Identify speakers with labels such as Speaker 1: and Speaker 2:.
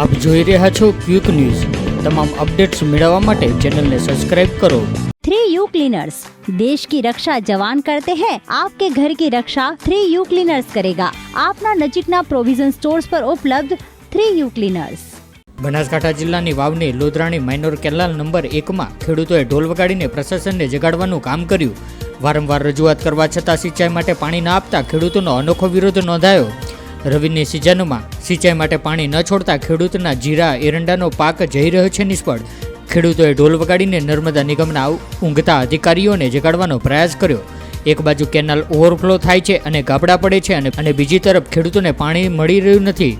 Speaker 1: આપ જોઈ રહ્યા છો ક્વિક ન્યૂઝ. તમામ અપડેટ્સ મેળવવા માટે ચેનલને સબસ્ક્રાઇબ કરો.
Speaker 2: થ્રી યુ क्लीनर्स દેશ કી રક્ષા જવાન કરતે हैं आपके घर की रक्षा थ्री यू ક્લીનર્સ કરેગા. આપના નજીકના પ્રોવિઝન સ્ટોર્સ પર ઉપલબ્ધ થ્રી યુ ક્લીનર્સ.
Speaker 1: બનાસકાંઠા જિલ્લાની વાવની લોધરાણી માઇનોર કેનાલ નંબર એકમાં ખેડૂતોએ ઢોલ વગાડીને પ્રશાસનને જગાડવાનું કામ કર્યું. વારંવાર રજૂઆત કરવા છતાં સિંચાઈ માટે પાણી ન આપતા ખેડૂતોનો અનોખો વિરોધ નોંધાયો. રવિની સિઝનમાં સિંચાઈ માટે પાણી ન છોડતા ખેડૂતના જીરા, એરંડાનો પાક જઈ રહ્યો છે નિષ્ફળ. ખેડૂતોએ ઢોલ વગાડીને નર્મદા નિગમના ઊંઘતા અધિકારીઓને જગાડવાનો પ્રયાસ કર્યો. એક બાજુ કેનાલ ઓવરફ્લો થાય છે અને ગાબડા પડે છે અને બીજી તરફ ખેડૂતોને પાણી મળી રહ્યું નથી.